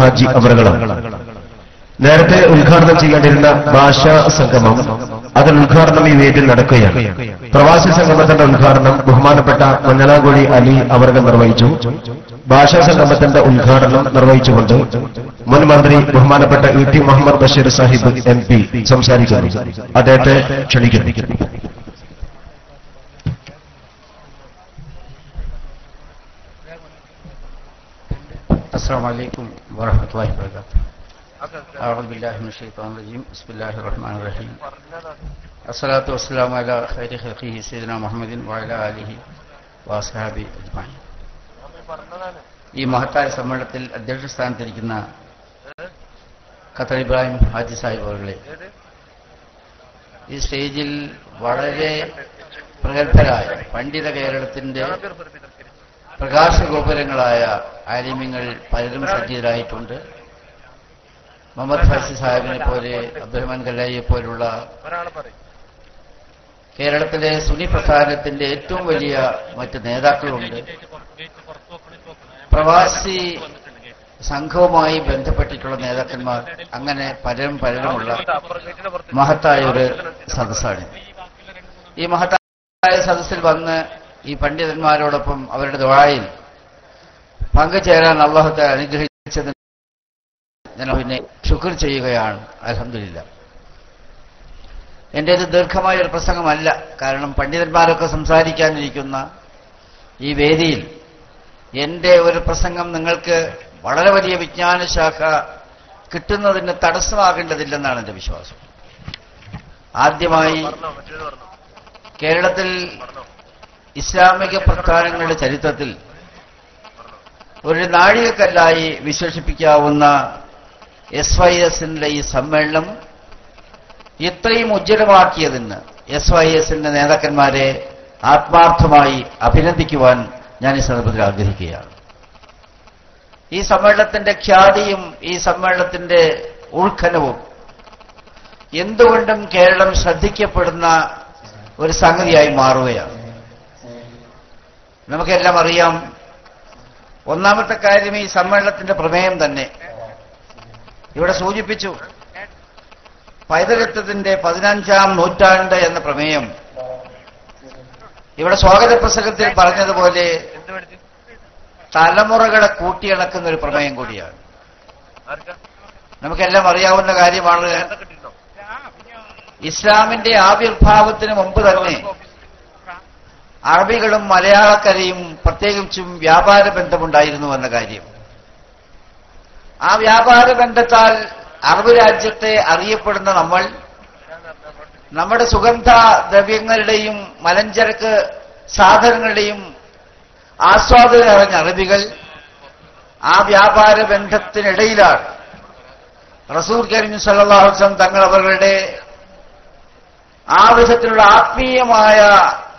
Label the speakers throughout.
Speaker 1: ഹാജി അവറുകളാണ് നേരത്തെ ഉദ്ഘാടനം ചെയ്യേണ്ടിരുന്ന ഭാഷാ സംഗമം അതിൽ ഉദ്ഘാടനം ഈ വേദിയിൽ നടക്കുകയാണ്. പ്രവാസി സംഗമത്തിന്റെ ഉദ്ഘാടനം ബഹുമാനപ്പെട്ട മഞ്ഞളാകുഴി അലി അവർക്ക് നിർവഹിച്ചു. ഭാഷാ സംഗമത്തിന്റെ ഉദ്ഘാടനം നിർവഹിച്ചുകൊണ്ട് മുൻ മന്ത്രി ബഹുമാനപ്പെട്ട E T Muhammad Basheer Sahib M P സംസാരിക്കുന്നു. അദ്ദേഹത്തെ ക്ഷണിക്കുന്നു.
Speaker 2: السلام عليكم ورحمة الله وبركاته أعوذ بالله من الشيطان الرجيم بسم الله الرحمن الرحيم الصلاة والسلام على خير خلقه سيدنا محمد وعلى آله വാസ്ഹാബി അജ്മാൻ ഈ മഹത്തായ സമ്മേളനത്തിൽ അധ്യക്ഷ സ്ഥാനത്തിരിക്കുന്ന ഖത്തർ ഇബ്രാഹിം ഹാജി സാഹിബ് അവരുടെ ഈ സ്റ്റേജിൽ വളരെ പ്രഗത്ഭരായ പണ്ഡിത കേരളത്തിന്റെ പ്രകാശഗോപുരങ്ങളായ ആലിമ്യങ്ങൾ പലരും സജ്ജിതരായിട്ടുണ്ട്. മുഹമ്മദ് ഫൈസി സാഹിബിനെ പോലെ അബ്ദുറഹ്മാൻ കല്ലായിയെ പോലുള്ള കേരളത്തിലെ സുനി പ്രസ്ഥാനത്തിന്റെ ഏറ്റവും വലിയ മറ്റ് നേതാക്കളുണ്ട്. പ്രവാസി സംഘവുമായി ബന്ധപ്പെട്ടിട്ടുള്ള നേതാക്കന്മാർ അങ്ങനെ പലരും പലരുമുള്ള മഹത്തായ ഒരു സദസ്സാണ്. ഈ മഹത്തായ സദസ്സിൽ വന്ന് ഈ പണ്ഡിതന്മാരോടൊപ്പം അവരുടെ ദ്വായിൽ പങ്കുചേരാൻ അള്ളാഹത്തെ അനുഗ്രഹിച്ചതിന് ഞാൻ പിന്നെ ശുക്ർ ചെയ്യുകയാണ്. അലഹമില്ല ഇത് ദീർഘമായ ഒരു പ്രസംഗമല്ല. കാരണം പണ്ഡിതന്മാരൊക്കെ സംസാരിക്കാനിരിക്കുന്ന ഈ വേദിയിൽ എന്റെ ഒരു പ്രസംഗം നിങ്ങൾക്ക് വളരെ വലിയ വിജ്ഞാനശാഖ കിട്ടുന്നതിന് തടസ്സമാകേണ്ടതില്ലെന്നാണ് എന്റെ വിശ്വാസം. ആദ്യമായി കേരളത്തിൽ ഇസ്ലാമിക പ്രസ്ഥാനങ്ങളുടെ ചരിത്രത്തിൽ ഒരു നാഴികക്കല്ലായി വിശേഷിപ്പിക്കാവുന്ന എസ് വൈ എസിന്റെ ഈ സമ്മേളനം ഇത്രയും ഉജ്ജ്വലമാക്കിയതിന് എസ് വൈ എസിന്റെ നേതാക്കന്മാരെ ആത്മാർത്ഥമായി അഭിനന്ദിക്കുവാൻ ഞാൻ ഈ സന്ദർഭത്തിൽ ആഗ്രഹിക്കുകയാണ്. ഈ സമ്മേളനത്തിന്റെ ഖ്യാതിയും ഈ സമ്മേളനത്തിന്റെ ഉൾഖനവും എന്തുകൊണ്ടും കേരളം ശ്രദ്ധിക്കപ്പെടുന്ന ഒരു സംഗതിയായി മാറുകയാണ്. നമുക്കെല്ലാം അറിയാം. ഒന്നാമത്തെ കാര്യം ഈ സമ്മേളനത്തിന്റെ പ്രമേയം തന്നെ. ഇവിടെ സൂചിപ്പിച്ചു പൈതൃകത്വത്തിന്റെ പതിനഞ്ചാം നൂറ്റാണ്ട് എന്ന പ്രമേയം. ഇവിടെ സ്വാഗത പ്രസംഗത്തിൽ പറഞ്ഞതുപോലെ തലമുറകളെ കൂട്ടിയിണക്കുന്ന ഒരു പ്രമേയം കൂടിയാണ്. നമുക്കെല്ലാം അറിയാവുന്ന കാര്യമാണ് ഇസ്ലാമിന്റെ ആവിർഭാവത്തിന് മുമ്പ് തന്നെ അറബികളും മലയാളക്കരയും പ്രത്യേകിച്ചും വ്യാപാര ബന്ധമുണ്ടായിരുന്നു എന്ന കാര്യം. ആ വ്യാപാര ബന്ധത്താൽ അറബ് രാജ്യത്തെ അറിയപ്പെടുന്ന നമ്മൾ നമ്മുടെ സുഗന്ധ ദ്രവ്യങ്ങളുടെയും മലഞ്ചരക്ക് സാധനങ്ങളുടെയും ആസ്വാദന അറിഞ്ഞ അറബികൾ ആ വ്യാപാര ബന്ധത്തിനിടയിലാണ്. റസൂർ കരീം സല്ലാഹുസം തങ്ങൾ അവരുടെ ആ വിധത്തിലുള്ള ആത്മീയമായ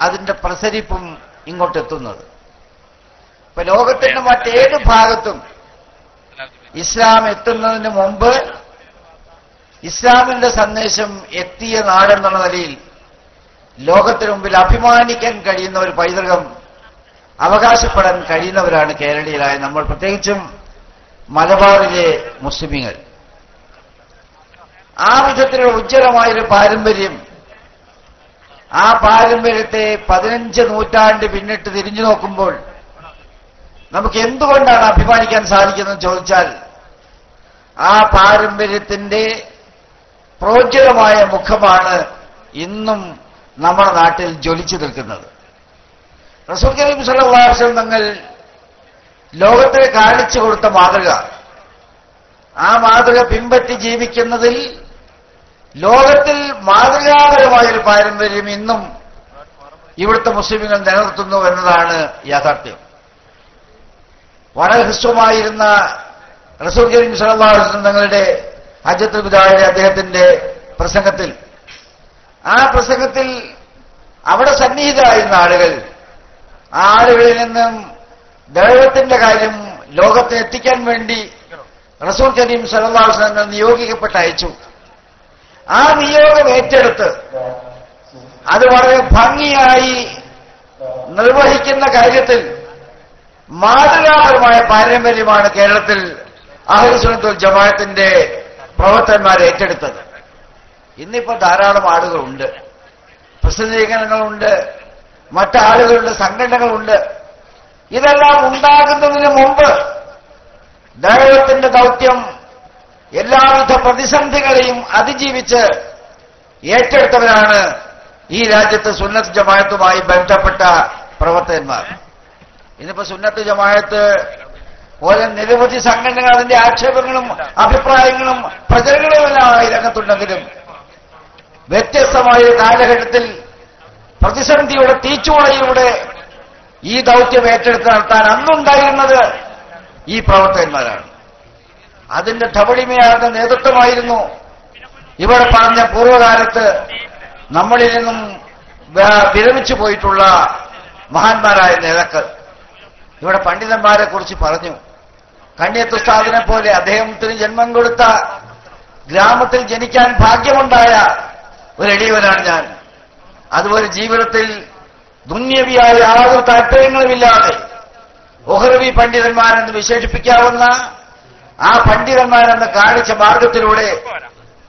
Speaker 2: അതിന്റെ പ്രസരിപ്പും ഇങ്ങോട്ടെത്തുന്നത്. ഇപ്പൊ ലോകത്തിന്റെ മറ്റേത് ഭാഗത്തും ഇസ്ലാം എത്തുന്നതിന് മുമ്പ് ഇസ്ലാമിന്റെ സന്ദേശം എത്തിയ നാടെന്നുള്ള നിലയിൽ ലോകത്തിന് മുമ്പിൽ അഭിമാനിക്കാൻ കഴിയുന്ന ഒരു പൈതൃകം അവകാശപ്പെടാൻ കഴിയുന്നവരാണ് കേരളീയരായ നമ്മൾ. പ്രത്യേകിച്ചും മലബാറിലെ മുസ്ലിമീങ്ങൾ. ആ വിധത്തിലുള്ള ഉജ്ജ്വലമായൊരു പാരമ്പര്യം ആ പാരമ്പര്യത്തെ പതിനഞ്ച് നൂറ്റാണ്ട് പിന്നിട്ട് തിരിഞ്ഞു നോക്കുമ്പോൾ നമുക്ക് എന്തുകൊണ്ടാണ് അഭിമാനിക്കാൻ സാധിക്കുന്നത് ചോദിച്ചാൽ ആ പാരമ്പര്യത്തിന്റെ പ്രോജ്വലമായ മുഖമാണ് ഇന്നും നമ്മുടെ നാട്ടിൽ ജ്വലിച്ചു നിൽക്കുന്നത്. റസൂൽ കരീം സല്ലാസ്ലം തങ്ങൾ ലോകത്തെ കാണിച്ചു കൊടുത്ത മാതൃക. ആ മാതൃക പിൻപറ്റി ജീവിക്കുന്നതിൽ ലോകത്തിൽ മാതൃകാപരമായ ഒരു പാരമ്പര്യം ഇന്നും ഇവിടുത്തെ മുസ്ലിമുകൾ നിലനിർത്തുന്നു എന്നതാണ് യാഥാർത്ഥ്യം. വളരെ ഹ്രസ്വമായിരുന്ന റസൂൽ കരീം സല്ലാസ്ലം തങ്ങളുടെ ഹജ്ജത്തുൽ പിതാവിന്റെ അദ്ദേഹത്തിന്റെ പ്രസംഗത്തിൽ. ആ പ്രസംഗത്തിൽ അവിടെ സന്നിഹിതരായിരുന്ന ആളുകൾ ആ ആളുകളിൽ നിന്നും ദൈവത്തിന്റെ കാര്യം ലോകത്തെ എത്തിക്കാൻ വേണ്ടി റസൂൽ കരീം സലഹുസ്ലങ്ങൾ നിയോഗിക്കപ്പെട്ട് അയച്ചു ആ നിയോഗം ഏറ്റെടുത്ത് അത് വളരെ ഭംഗിയായി നിർവഹിക്കുന്ന കാര്യത്തിൽ മാതൃകാപരമായ പാരമ്പര്യമാണ് കേരളത്തിൽ അഹരിസുനത്തുൽ ജമാഅത്തിന്റെ പ്രവർത്തകന്മാർ ഏറ്റെടുത്തത്. ഇന്നിപ്പോ ധാരാളം ആളുകളുണ്ട്. പ്രസിദ്ധീകരണങ്ങളുണ്ട് മറ്റാളുകളുണ്ട് സംഘടനകളുണ്ട്. ഇതെല്ലാം ഉണ്ടാകുന്നതിന് മുമ്പ് ദൈവത്തിന്റെ ദൗത്യം എല്ലാവിധ പ്രതിസന്ധികളെയും അതിജീവിച്ച് ഏറ്റെടുത്തവരാണ് ഈ രാജ്യത്ത് സുന്നത്ത് ജമായത്തുമായി ബന്ധപ്പെട്ട പ്രവർത്തകന്മാർ. ഇന്നിപ്പോ സുന്നത്ത് ജമായത്ത് പോലെ നിരവധി സംഘടനകൾ അതിന്റെ ആക്ഷേപങ്ങളും അഭിപ്രായങ്ങളും പ്രചരണങ്ങളുമെല്ലാം ഈ രംഗത്തുണ്ടെങ്കിലും വ്യത്യസ്തമായ കാലഘട്ടത്തിൽ പ്രതിസന്ധിയുടെ തീച്ചുളയിലൂടെ ഈ ദൗത്യം ഏറ്റെടുത്ത് നടത്താൻ അന്നുണ്ടായിരുന്നത് ഈ പ്രവർത്തകന്മാരാണ്. അതിന്റെ ധവളിമയാർന്ന നേതൃത്വമായിരുന്നു. ഇവിടെ പറഞ്ഞ പൂർവകാലത്ത് നമ്മളിൽ നിന്നും വിരമിച്ചു പോയിട്ടുള്ള മഹാന്മാരായ നേതാക്കൾ. ഇവിടെ പണ്ഡിതന്മാരെ കുറിച്ച് പറഞ്ഞു. കണ്യത്തുസ്താദിനെ പോലെ അദ്ദേഹത്തിന് ജന്മം കൊടുത്ത ഗ്രാമത്തിൽ ജനിക്കാൻ ഭാഗ്യമുണ്ടായ ഒരു എളിയവനാണ് ഞാൻ. അതുപോലെ ജീവിതത്തിൽ ദുന്യവിയായ യാതൊരു താല്പര്യങ്ങളുമില്ലാതെ ഒഹ്റവി പണ്ഡിതന്മാരെന്ന് വിശേഷിപ്പിക്കാവുന്ന ആ പണ്ഡിതന്മാരെന്ന് കാണിച്ച മാർഗത്തിലൂടെ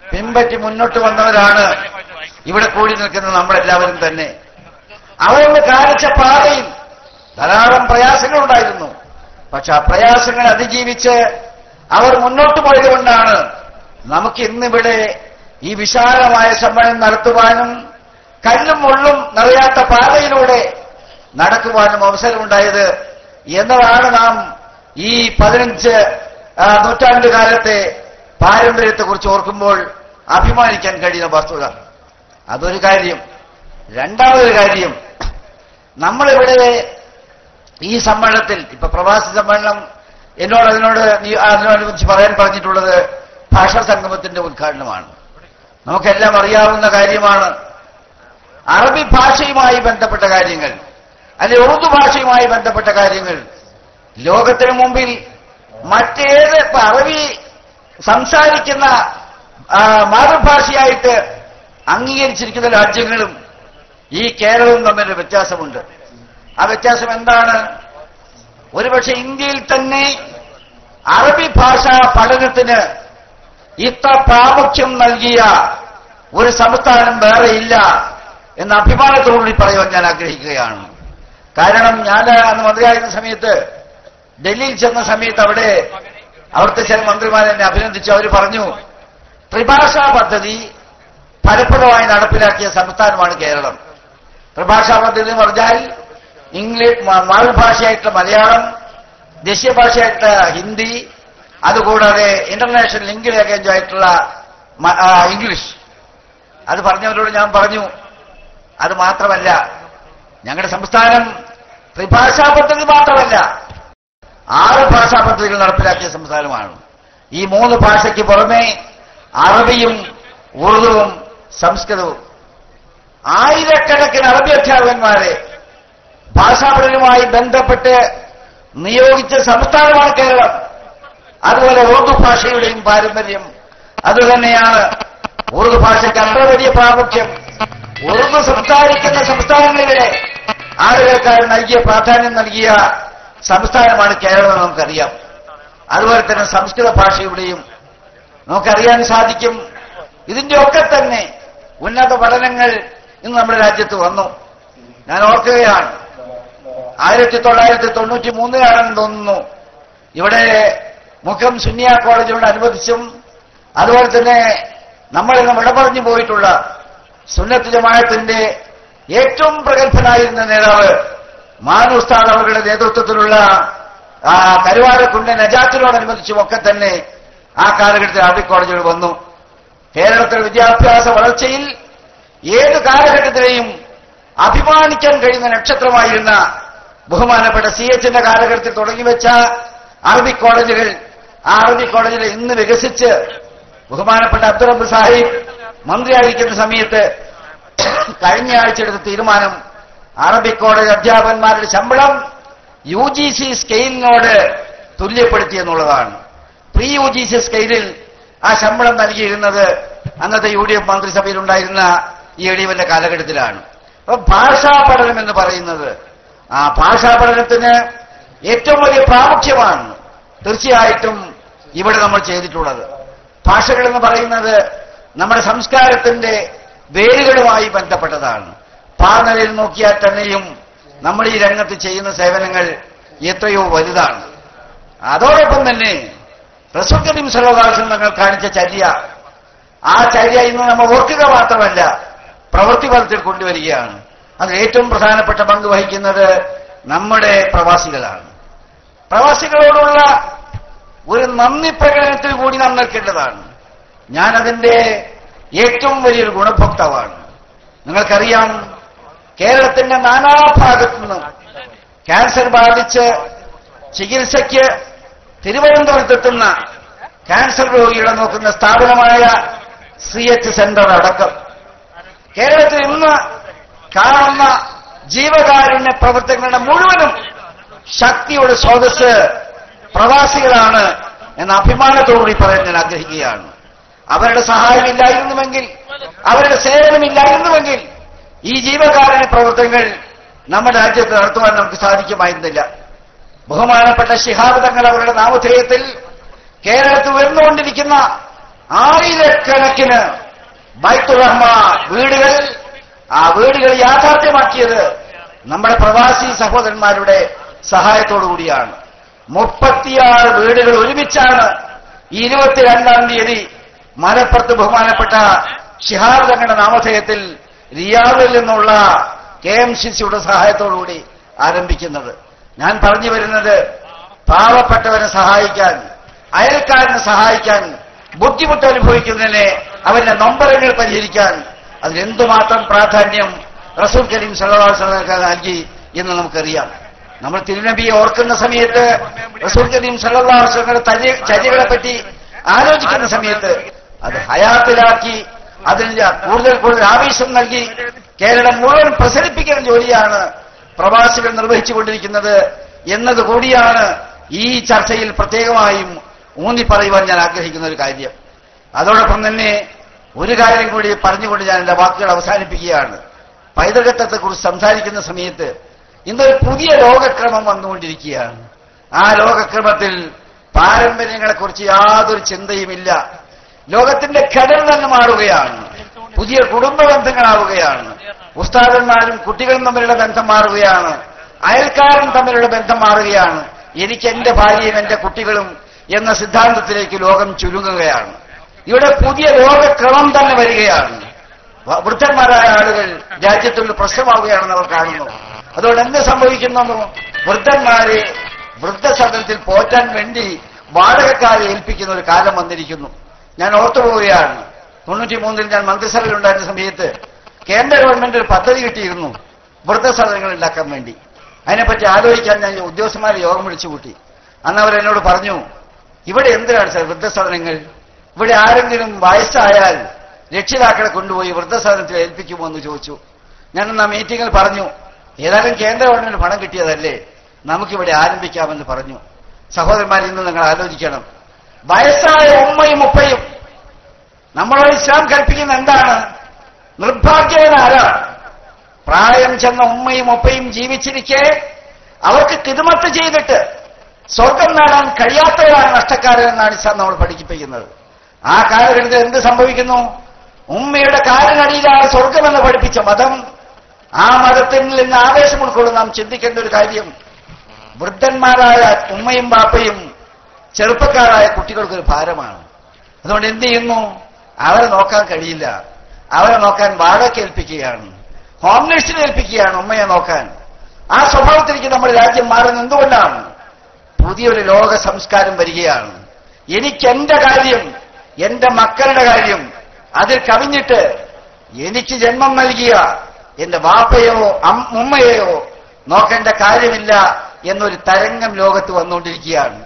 Speaker 2: പിൻപറ്റി മുന്നോട്ട് വന്നവരാണ് ഇവിടെ കൂടി നിൽക്കുന്ന നമ്മളെല്ലാവരും തന്നെ. അവരൊന്ന് കാണിച്ച പാതയിൽ ധാരാളം പ്രയാസങ്ങളുണ്ടായിരുന്നു. പക്ഷെ ആ പ്രയാസങ്ങൾ അതിജീവിച്ച് അവർ മുന്നോട്ട് പോയതുകൊണ്ടാണ് നമുക്ക് ഇന്നിവിടെ ഈ വിശാലമായ സമ്മേളനം നടത്തുവാനും കല്ലും മുള്ളും നിറയാത്ത പാതയിലൂടെ നടക്കുവാനും അവസരമുണ്ടായത് എന്നതാണ് നാം ഈ പതിനഞ്ച് നൂറ്റാണ്ട് കാലത്തെ പാരമ്പര്യത്തെക്കുറിച്ച് ഓർക്കുമ്പോൾ അഭിമാനിക്കാൻ കഴിയുന്ന വസ്തുത. അതൊരു കാര്യം. രണ്ടാമതൊരു കാര്യം നമ്മളിവിടെ ഈ സമ്മേളനത്തിൽ ഇപ്പൊ പ്രവാസി സമ്മേളനം എന്നോട് അതിനോട് അതിനോടനുബന്ധിച്ച് പറയാൻ പറഞ്ഞിട്ടുള്ളത് ഭാഷാ സംഗമത്തിന്റെ ഉദ്ഘാടനമാണ്. നമുക്കെല്ലാം അറിയാവുന്ന കാര്യമാണ്. അറബി ഭാഷയുമായി ബന്ധപ്പെട്ട കാര്യങ്ങൾ അല്ലെ ഉറുദു ഭാഷയുമായി ബന്ധപ്പെട്ട കാര്യങ്ങൾ ലോകത്തിന് മുമ്പിൽ മറ്റേത് ഇപ്പൊ അറബി സംസാരിക്കുന്ന മാതൃഭാഷയായിട്ട് അംഗീകരിച്ചിരിക്കുന്ന രാജ്യങ്ങളും ഈ കേരളവും തമ്മിൽ വ്യത്യാസമുണ്ട്. ആ വ്യത്യാസം എന്താണ്? ഒരുപക്ഷെ ഇന്ത്യയിൽ തന്നെ അറബി ഭാഷാ പഠനത്തിന് ഇത്ര പ്രാമുഖ്യം നൽകിയ ഒരു സംസ്ഥാനം വേറെ ഇല്ല എന്ന അഭിമാനത്തോടുകൂടി പറയുവാൻ ഞാൻ ആഗ്രഹിക്കുകയാണ്. കാരണം ഞാൻ അന്ന് മന്ത്രിയായിരുന്ന സമയത്ത് ഡൽഹിയിൽ ചെന്ന സമയത്ത് അവിടെ അവിടുത്തെ ചില മന്ത്രിമാരെ എന്നെ അഭിനന്ദിച്ചു അവർ പറഞ്ഞു ത്രിഭാഷാ പദ്ധതി ഫലപ്രദമായി നടപ്പിലാക്കിയ സംസ്ഥാനമാണ് കേരളം. ത്രിഭാഷാ പദ്ധതി എന്ന് പറഞ്ഞാൽ ഇംഗ്ലീഷ് മാതൃഭാഷയായിട്ടുള്ള മലയാളം ദേശീയ ഭാഷയായിട്ടുള്ള ഹിന്ദി അതുകൂടാതെ ഇന്റർനാഷണൽ ലിങ്ക് ലാംഗ്വേജ് ആയിട്ടുള്ള ഇംഗ്ലീഷ്. അത് പറഞ്ഞവരോട് ഞാൻ പറഞ്ഞു അത് മാത്രമല്ല ഞങ്ങളുടെ സംസ്ഥാനം ത്രിഭാഷാ പദ്ധതി മാത്രമല്ല ആറ് ഭാഷാ പദ്ധതികൾ നടപ്പിലാക്കിയ സംസ്ഥാനമാണ് ഈ മൂന്ന് ഭാഷയ്ക്ക് പുറമെ അറബിയും ഉറുദുവും സംസ്കൃതവും ആയിരക്കണക്കിന് അറബി അധ്യാപകന്മാരെ ഭാഷാപഠനവുമായി ബന്ധപ്പെട്ട് നിയോഗിച്ച സംസ്ഥാനമാണ് കേരളം. അതുപോലെ ഉറുദു ഭാഷയുടെയും പാരമ്പര്യം. അതുതന്നെയാണ് ഉറുദു ഭാഷയ്ക്ക് അത്ര വലിയ പ്രാമുഖ്യം. ഉറുദു സംസാരിക്കുന്ന സംസ്ഥാനങ്ങളിലെ ആളുകൾക്കാർ നൽകിയ പ്രാധാന്യം നൽകിയ സംസ്ഥാനമാണ് കേരളം നമുക്കറിയാം. അതുപോലെ തന്നെ സംസ്കൃത ഭാഷയുടെയും നമുക്കറിയാൻ സാധിക്കും. ഇതിന്റെയൊക്കെ തന്നെ ഉന്നത പഠനങ്ങൾ ഇന്ന് നമ്മുടെ രാജ്യത്ത് വന്നു. ഞാൻ ഓർക്കുകയാണ് ആയിരത്തി തൊള്ളായിരത്തി തൊണ്ണൂറ്റി മൂന്നിലാണെന്ന് തോന്നുന്നു. ഇവിടെ മുഖം സുന്നിയ കോളേജിനോട് അനുവദിച്ചും അതുപോലെ തന്നെ നമ്മൾ ഇന്ന് വിട പറഞ്ഞു പോയിട്ടുള്ള സുന്നത്ത് ജമാഅത്തിന്റെ ഏറ്റവും പ്രഗത്ഭനായിരുന്ന നേതാവ് മാനുസ്താദ് അവരുടെ നേതൃത്വത്തിലുള്ള ആ, കരുവാരക്കുണ്ട് നജാത്തിനോടനുബന്ധിച്ചും ഒക്കെ തന്നെ ആ കാലഘട്ടത്തിൽ അറബിക് കോളേജുകൾ വന്നു. കേരളത്തിലെ വിദ്യാഭ്യാസ വളർച്ചയിൽ ഏത് കാലഘട്ടത്തിലെയും അഭിമാനിക്കാൻ കഴിയുന്ന നക്ഷത്രമായിരുന്ന ബഹുമാനപ്പെട്ട സി എച്ചിന്റെ കാലഘട്ടത്തിൽ തുടങ്ങിവെച്ച അറബിക് കോളേജുകൾ ആ അറബിക് കോളേജിൽ ഇന്ന് വികസിച്ച് ബഹുമാനപ്പെട്ട അബ്ദുറബ് സാഹിബ് മന്ത്രിയായിരിക്കുന്ന സമയത്ത് കഴിഞ്ഞ ആഴ്ച എടുത്ത തീരുമാനം അറബിക് കോളേജ് അധ്യാപകന്മാരുടെ ശമ്പളം യു ജി സി സ്കെയിലിനോട് തുല്യപ്പെടുത്തി എന്നുള്ളതാണ്. പ്രീ യു ജി സി സ്കെയിലിൽ ആ ശമ്പളം നൽകിയിരുന്നത് അന്നത്തെ യു ഡി എഫ് മന്ത്രിസഭയിലുണ്ടായിരുന്ന ഈ എളിവന്റെ കാലഘട്ടത്തിലാണ്. അപ്പൊ ഭാഷാ പഠനം എന്ന് പറയുന്നത് ആ ഭാഷാ പഠനത്തിന് ഏറ്റവും വലിയ പ്രാമുഖ്യമാണ് തീർച്ചയായിട്ടും ഇവിടെ നമ്മൾ ചെയ്തിട്ടുള്ളത്. ഭാഷകൾ എന്ന് പറയുന്നത് നമ്മുടെ സംസ്കാരത്തിന്റെ വേരുകളുമായി ബന്ധപ്പെട്ടതാണ്. പാനലിൽ നോക്കിയാൽ തന്നെയും നമ്മൾ ഈ രംഗത്ത് ചെയ്യുന്ന സേവനങ്ങൾ എത്രയോ വലുതാണ്. അതോടൊപ്പം തന്നെ റസൂൽ സർവകാശം തങ്ങൾ കാണിച്ച ചര്യ. ആ ചര്യ ഇന്ന് നമ്മൾ ഓർക്കുക മാത്രമല്ല പ്രവൃത്തി ഫലത്തിൽ കൊണ്ടുവരികയാണ്. അത് ഏറ്റവും പ്രധാനപ്പെട്ട പങ്ക് വഹിക്കുന്നത് നമ്മുടെ പ്രവാസികളാണ്. പ്രവാസികളോടുള്ള ഒരു നന്ദി പ്രകടനത്തിൽ കൂടി നാം നിൽക്കേണ്ടതാണ്. ഞാനതിന്റെ ഏറ്റവും വലിയൊരു ഗുണഭോക്താവാണ്. നിങ്ങൾക്കറിയാം കേരളത്തിന്റെ നാനാഭാഗത്തു നിന്നും ക്യാൻസർ ബാധിച്ച് ചികിത്സയ്ക്ക് തിരുവനന്തപുരത്തെത്തുന്ന ക്യാൻസർ രോഗികളെ നോക്കുന്ന സ്ഥാപനമായ സി എച്ച് സെന്റർ അടക്കം. കേരളത്തിൽ ഇന്ന് കാണുന്ന ജീവകാരുണ്യ പ്രവർത്തനങ്ങളുടെ മുഴുവനും ശക്തിയുടെ സ്രോതസ് പ്രവാസികളാണ് എന്ന അഭിമാനത്തോടുകൂടി പറയാൻ ഞാൻ ആഗ്രഹിക്കുകയാണ്. അവരുടെ സഹായമില്ലായിരുന്നുവെങ്കിൽ അവരുടെ സേവനമില്ലായിരുന്നുവെങ്കിൽ ഈ ജീവകാരുണ്യ പ്രവർത്തനങ്ങൾ നമ്മുടെ രാജ്യത്ത് നടത്തുവാൻ നമുക്ക് സാധിക്കുമായിരുന്നില്ല. ബഹുമാനപ്പെട്ട ശിഹാബ് തങ്ങൾ അവരുടെ നാമധേയത്തിൽ കേരളത്തിൽ ഉയർന്നുകൊണ്ടിരിക്കുന്ന ആയിരക്കണക്കിന് ബൈത്തുർ റഹ്മ വീടുകൾ ആ വീടുകൾ യാഥാർത്ഥ്യമാക്കിയത് നമ്മുടെ പ്രവാസി സഹോദരന്മാരുടെ സഹായത്തോടു കൂടിയാണ്. മുപ്പത്തിയാറ് വീടുകൾ ഒരുമിച്ചാണ് ഇരുപത്തിരണ്ടാം തീയതി മലപ്പുറത്ത് ബഹുമാനപ്പെട്ട ഷിഹാബ് തങ്ങളുടെ നാമധേയത്തിൽ റിയാദിൽ നിന്നുള്ള കെ എം സി സിയുടെ സഹായത്തോടുകൂടി ആരംഭിക്കുന്നത്. ഞാൻ പറഞ്ഞു വരുന്നത് പാവപ്പെട്ടവരെ സഹായിക്കാൻ അയൽക്കാരനെ സഹായിക്കാൻ ബുദ്ധിമുട്ട് അനുഭവിക്കുന്നതിനെ അവന്റെ നൊമ്പരങ്ങൾ പരിഹരിക്കാൻ അതിനെന്തുമാത്രം പ്രാധാന്യം റസൂൽ കരീം സല്ലാസ്ലമൊക്കെ നൽകി എന്ന് നമുക്കറിയാം. നമ്മൾ തിരുനബിയെ ഓർക്കുന്ന സമയത്ത് റസൂൽ കരീം സല്ലാസ്ലങ്ങളുടെ ചര്യകളെപ്പറ്റി ആലോചിക്കുന്ന സമയത്ത് അത് ഹയാത്തിലാക്കി അതിന് കൂടുതൽ കൂടുതൽ ആവേശം നൽകി കേരളം മുഴുവൻ പ്രസരിപ്പിക്കുന്ന ജോലിയാണ് പ്രവാസികൾ നിർവഹിച്ചുകൊണ്ടിരിക്കുന്നത് എന്നത് കൂടിയാണ് ഈ ചർച്ചയിൽ പ്രത്യേകമായും ഊന്നി പറയുവാൻ ഞാൻ ആഗ്രഹിക്കുന്ന ഒരു കാര്യം. അതോടൊപ്പം തന്നെ ഒരു കാര്യം കൂടി പറഞ്ഞുകൊണ്ട് ഞാൻ എന്റെ വാക്കുകൾ അവസാനിപ്പിക്കുകയാണ്. പൈതൃകത്വത്തെക്കുറിച്ച് സംസാരിക്കുന്ന സമയത്ത് ഇന്നൊരു പുതിയ ലോകക്രമം വന്നുകൊണ്ടിരിക്കുകയാണ്. ആ ലോകക്രമത്തിൽ പാരമ്പര്യങ്ങളെക്കുറിച്ച് യാതൊരു ചിന്തയുമില്ല. ലോകത്തിന്റെ കടൽ തന്നെ മാറുകയാണ്. പുതിയ കുടുംബ ബന്ധങ്ങളാവുകയാണ് ഉസ്താദന്മാരും കുട്ടികളും തമ്മിലുള്ള ബന്ധം മാറുകയാണ്. അയൽക്കാരൻ തമ്മിലുള്ള ബന്ധം മാറുകയാണ്. എനിക്ക് എന്റെ ഭാര്യയും എന്റെ കുട്ടികളും എന്ന സിദ്ധാന്തത്തിലേക്ക് ലോകം ചുരുങ്ങുകയാണ്. ഇവിടെ പുതിയ ലോകക്രമം തന്നെ വരികയാണ്. വൃദ്ധന്മാരായ ആളുകൾ രാജ്യത്തുള്ള പ്രശ്നമാവുകയാണെന്ന് അവർ കാണുന്നു. അതുകൊണ്ട് എന്ത് സംഭവിക്കുന്നു വൃദ്ധന്മാരെ വൃദ്ധസദനത്തിൽ പോറ്റാൻ വേണ്ടി വാടകക്കാരെ ഏൽപ്പിക്കുന്ന ഒരു കാലം വന്നിരിക്കുന്നു. ഞാൻ ഓർത്തുപോവുകയാണ് തൊണ്ണൂറ്റി മൂന്നിൽ ഞാൻ മന്ത്രിസഭയിലുണ്ടായിരുന്ന സമയത്ത് കേന്ദ്ര ഗവൺമെന്റ് ഒരു പദ്ധതി കിട്ടിയിരുന്നു. വൃദ്ധസദനങ്ങൾ ഉണ്ടാക്കാൻ വേണ്ടി. അതിനെപ്പറ്റി ആലോചിക്കാൻ ഞാൻ ഉദ്യോഗസ്ഥന്മാരെ യോഗം വിളിച്ചു കൂട്ടി. അന്ന് അവർ എന്നോട് പറഞ്ഞു ഇവിടെ എന്തിനാണ് സാർ വൃദ്ധസദനങ്ങൾ? ഇവിടെ ആരെങ്കിലും വയസ്സായാൽ രക്ഷിതാക്കളെ കൊണ്ടുപോയി വൃദ്ധസദനത്തിൽ ഏൽപ്പിക്കുമോ എന്ന് ചോദിച്ചു. ഞാൻ ആ മീറ്റിംഗിൽ പറഞ്ഞു ഏതായാലും കേന്ദ്ര ഗവൺമെന്റ് പണം കിട്ടിയതല്ലേ? നമുക്കിവിടെ ആരംഭിക്കാമെന്ന് പറഞ്ഞു. സഹോദരന്മാർ ഇന്ന് നിങ്ങൾ ആലോചിക്കണം. വയസ്സായ ഉമ്മയും ഉപ്പയും നമ്മളോട് ഇസ്ലാം കൽപ്പിക്കുന്ന എന്താണ്? നിർഭാഗ്യവനാരാണ് പ്രായം ചെന്ന ഉമ്മയും ഉപ്പയും ജീവിച്ചിരിക്കെ അവർക്ക് കിതുമത്ത് ചെയ്തിട്ട് സ്വർഗം നേടാൻ കഴിയാത്തവരാണ് നഷ്ടക്കാരെന്നാണ് ഇസ്ലാം നമ്മൾ പഠിപ്പിക്കുന്നത്. ആ കാലഘട്ടത്തിൽ എന്ത് സംഭവിക്കുന്നു? ഉമ്മയുടെ കാലിനടിയിലാണ് സ്വർഗമെന്ന് പഠിപ്പിച്ച മതം ആ മതത്തിൽ നിന്ന് ആവേശം ഉൾക്കൊള്ളും നാം ചിന്തിക്കേണ്ട ഒരു കാര്യം. വൃദ്ധന്മാരായ ഉമ്മയും ബാപ്പയും ചെറുപ്പക്കാരായ കുട്ടികൾക്കൊരു ഭാരമാണ്. അതുകൊണ്ട് എന്ത് ചെയ്യുന്നു? അവരെ നോക്കാൻ കഴിയില്ല. അവരെ നോക്കാൻ വാടക ഏൽപ്പിക്കുകയാണ് ഹോം നഴ്സിനെ ഏൽപ്പിക്കുകയാണ് ഉമ്മയെ നോക്കാൻ. ആ സ്വഭാവത്തിലേക്ക് നമ്മുടെ രാജ്യം മാറുന്ന എന്തുകൊണ്ടാണ്? പുതിയൊരു ലോക സംസ്കാരം വരികയാണ്. എനിക്ക് എന്റെ കാര്യം എന്റെ മക്കളുടെ കാര്യം അതിൽ കവിഞ്ഞിട്ട് എനിക്ക് ജന്മം നൽകിയ എന്റെ വാപ്പയോ ഉമ്മയെയോ നോക്കേണ്ട കാര്യമില്ല എന്നൊരു തരംഗം ലോകത്ത് വന്നുകൊണ്ടിരിക്കുകയാണ്.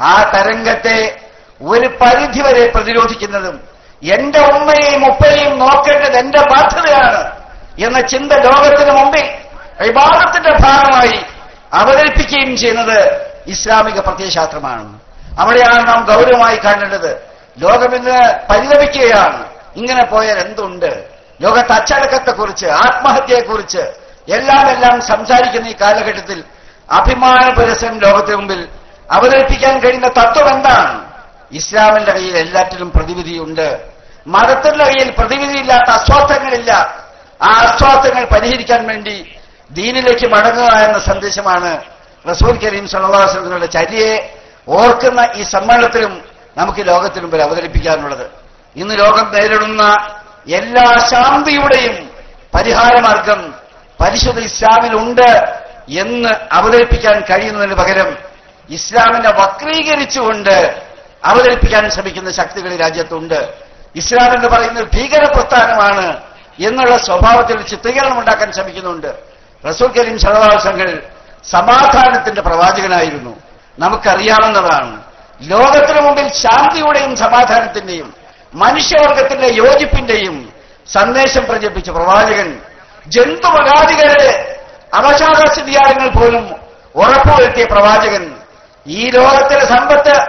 Speaker 2: ആ തരംഗത്തെ ഒരു പരിധിവരെ പ്രതിരോധിക്കുന്നതും എന്റെ ഉമ്മയെയും ഉപ്പയെയും നോക്കേണ്ടത് എന്റെ ബാധ്യതയാണ് എന്ന ചിന്ത ലോകത്തിന് മുമ്പിൽ വിവാദത്തിന്റെ ഭാഗമായി അവതരിപ്പിക്കുകയും ചെയ്യുന്നത് ഇസ്ലാമിക പ്രത്യയശാസ്ത്രമാണ്. അവിടെയാണ് നാം ഗൗരവമായി കാണേണ്ടത്. ലോകം ഇന്ന് പരിതപിക്കുകയാണ് ഇങ്ങനെ പോയാൽ എന്തുണ്ട്? ലോകത്തെ അച്ചടക്കത്തെക്കുറിച്ച് ആത്മഹത്യയെക്കുറിച്ച് എല്ലാം എല്ലാം സംസാരിക്കുന്ന ഈ കാലഘട്ടത്തിൽ അഭിമാന പുരസ്സരം ലോകത്തിന് മുമ്പിൽ അവതരിപ്പിക്കാൻ കഴിയുന്ന തത്വം എന്താണ്? ഇസ്ലാമിന്റെ കയ്യിൽ എല്ലാറ്റിലും പ്രതിവിധിയുണ്ട്. മതത്തിന്റെ കയ്യിൽ പ്രതിവിധിയില്ലാത്ത അസ്വാസ്ഥങ്ങളില്ല ആ അസ്വാസ്ഥങ്ങൾ പരിഹരിക്കാൻ വേണ്ടി ദീനിലേക്ക് മടങ്ങുക എന്ന സന്ദേശമാണ് റസൂൽ കരീം സല്ലാസ്ലങ്ങളുടെ ചര്യയെ ഓർക്കുന്ന ഈ സമ്മേളനത്തിലും നമുക്ക് ലോകത്തിനു മുമ്പിൽ അവതരിപ്പിക്കാനുള്ളത്. ഇന്ന് ലോകം നേരിടുന്ന എല്ലാ ശാന്തിയുടെയും പരിഹാരമാർഗം പരിശുദ്ധ ഇസ്ലാമിലുണ്ട് എന്ന് അവതരിപ്പിക്കാൻ കഴിയുന്നതിന് പകരം ഇസ്ലാമിനെ വക്രീകരിച്ചുകൊണ്ട് അവതരിപ്പിക്കാൻ ശ്രമിക്കുന്ന ശക്തികൾ രാജ്യത്തുണ്ട്. ഇസ്ലാം എന്ന് പറയുന്നത് ഭീകര പ്രസ്ഥാനമാണ് എന്നുള്ള സ്വഭാവത്തിൽ ചിത്രീകരണം ഉണ്ടാക്കാൻ ശ്രമിക്കുന്നുണ്ട്. റസൂൽ കരീം സഹവാസങ്ങൾ സമാധാനത്തിന്റെ പ്രവാചകനായിരുന്നു. നമുക്കറിയാവുന്നതാണ്. ലോകത്തിനു മുമ്പിൽ ശാന്തിയുടെയും സമാധാനത്തിന്റെയും മനുഷ്യവർഗത്തിന്റെ യോജിപ്പിന്റെയും സന്ദേശം പ്രചരിപ്പിച്ച പ്രവാചകൻ ജന്തുമകാദികളുടെ അവശാദസ്ഥിതിയാരങ്ങൾ പോലും ഉറപ്പുവരുത്തിയ പ്രവാചകൻ ഈ ലോകത്തിലെ സമ്പത്ത്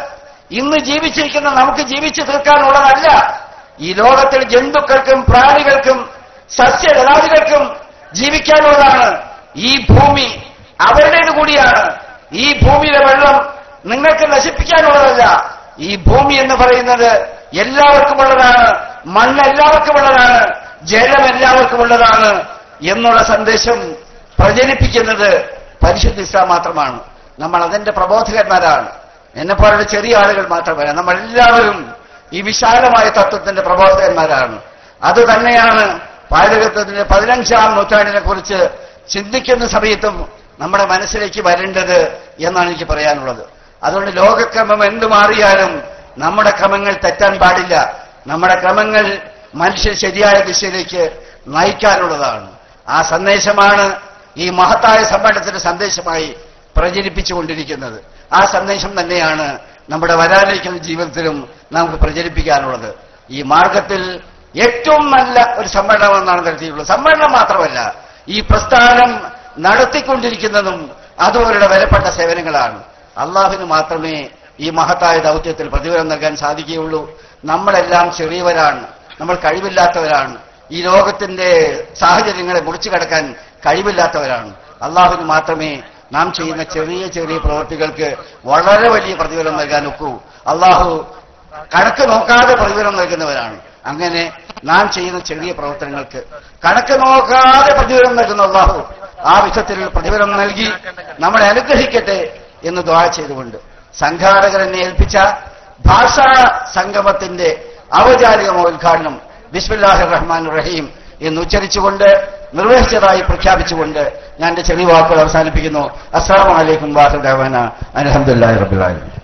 Speaker 2: ഇന്ന് ജീവിച്ചിരിക്കുന്ന നമുക്ക് ജീവിച്ചു തീർക്കാനുള്ളതല്ല. ഈ ലോകത്തിൽ ജന്തുക്കൾക്കും പ്രാണികൾക്കും സസ്യലതാദികൾക്കും ജീവിക്കാനുള്ളതാണ് ഈ ഭൂമി. അവരുടേത് കൂടിയാണ്. ഈ ഭൂമിയിലെ വെള്ളം നിങ്ങൾക്ക് നശിപ്പിക്കാനുള്ളതല്ല. ഈ ഭൂമി എന്ന് പറയുന്നത് എല്ലാവർക്കുമുള്ളതാണ്. മണ്ണ് എല്ലാവർക്കും ഉള്ളതാണ് ജലം എല്ലാവർക്കുമുള്ളതാണ് എന്നുള്ള സന്ദേശം പ്രചരിപ്പിക്കുന്നത് പരിശുദ്ധ മാത്രമാണ്. നമ്മൾ അതിന്റെ പ്രബോധകന്മാരാണ്. എന്നെപ്പോലുള്ള ചെറിയ ആളുകൾ മാത്രമല്ല നമ്മൾ എല്ലാവരും ഈ വിശാലമായ തത്വത്തിന്റെ പ്രബോധകന്മാരാണ്. അത് തന്നെയാണ് പാചകത്വത്തിന്റെ പതിനഞ്ചാം നൂറ്റാണ്ടിനെ കുറിച്ച് ചിന്തിക്കുന്ന സമയത്തും നമ്മുടെ മനസ്സിലേക്ക് വരേണ്ടത് എന്നാണ് എനിക്ക് പറയാനുള്ളത്. അതുകൊണ്ട് ലോകക്രമം എന്തു മാറിയാലും നമ്മുടെ ക്രമങ്ങൾ തെറ്റാൻ പാടില്ല. നമ്മുടെ ക്രമങ്ങൾ മനുഷ്യൻ ശരിയായ ദിശയിലേക്ക് നയിക്കാനുള്ളതാണ്. ആ സന്ദേശമാണ് ഈ മഹത്തായ സമ്മേളനത്തിന്റെ സന്ദേശമായി പ്രചരിപ്പിച്ചുകൊണ്ടിരിക്കുന്നത്. ആ സന്ദേശം തന്നെയാണ് നമ്മുടെ വരാനിരിക്കുന്ന ജീവിതത്തിലും നമുക്ക് പ്രചരിപ്പിക്കാനുള്ളത്. ഈ മാർഗത്തിൽ ഏറ്റവും നല്ല ഒരു സമ്മേളനം എന്നാണ് കരുതിയിട്ടുള്ളത്. സമ്മേളനം മാത്രമല്ല ഈ പ്രസ്ഥാനം നടത്തിക്കൊണ്ടിരിക്കുന്നതും അതുപോലുള്ള വിലപ്പെട്ട സേവനങ്ങളാണ്. അള്ളാഹുവിന് മാത്രമേ ഈ മഹത്തായ ദൗത്യത്തിൽ പ്രതിഫലം നൽകാൻ സാധിക്കുകയുള്ളൂ. നമ്മളെല്ലാം ചെറിയവരാണ് നമ്മൾ കഴിവില്ലാത്തവരാണ്. ഈ ലോകത്തിന്റെ സാഹചര്യങ്ങളെ മുറിച്ചു കടക്കാൻ കഴിവില്ലാത്തവരാണ്. അള്ളാഹുവിന് മാത്രമേ നാം ചെയ്യുന്ന ചെറിയ ചെറിയ പ്രവൃത്തികൾക്ക് വളരെ വലിയ പ്രതിഫലം നൽകാൻ ഒക്കൂ. അള്ളാഹു കണക്ക് നോക്കാതെ പ്രതിഫലം നൽകുന്നവരാണ്. അങ്ങനെ നാം ചെയ്യുന്ന ചെറിയ പ്രവർത്തനങ്ങൾക്ക് കണക്ക് നോക്കാതെ പ്രതിഫലം നൽകുന്ന അള്ളാഹു ആ വിധത്തിൽ പ്രതിഫലം നൽകി നമ്മളെ അനുഗ്രഹിക്കട്ടെ എന്ന് ദ്വാ ചെയ്തുകൊണ്ട് സംഘാടകർ എന്നെ ഏൽപ്പിച്ച ഭാഷാ സംഗമത്തിന്റെ ഔചാരികമോ ഉദ്ഘാടനം ബിസ്മില്ലാഹി റഹ്മാൻ റഹീം എന്ന് ഉച്ചരിച്ചുകൊണ്ട് നിർവഹിച്ചതായി പ്രഖ്യാപിച്ചുകൊണ്ട് ഞാൻ എന്റെ ചെറിയ വാക്കുകൾ അവസാനിപ്പിക്കുന്നു. അസ്സാം വലൈക്കും വാഹുദാന അലഹമുല്ലാ റബുലാലും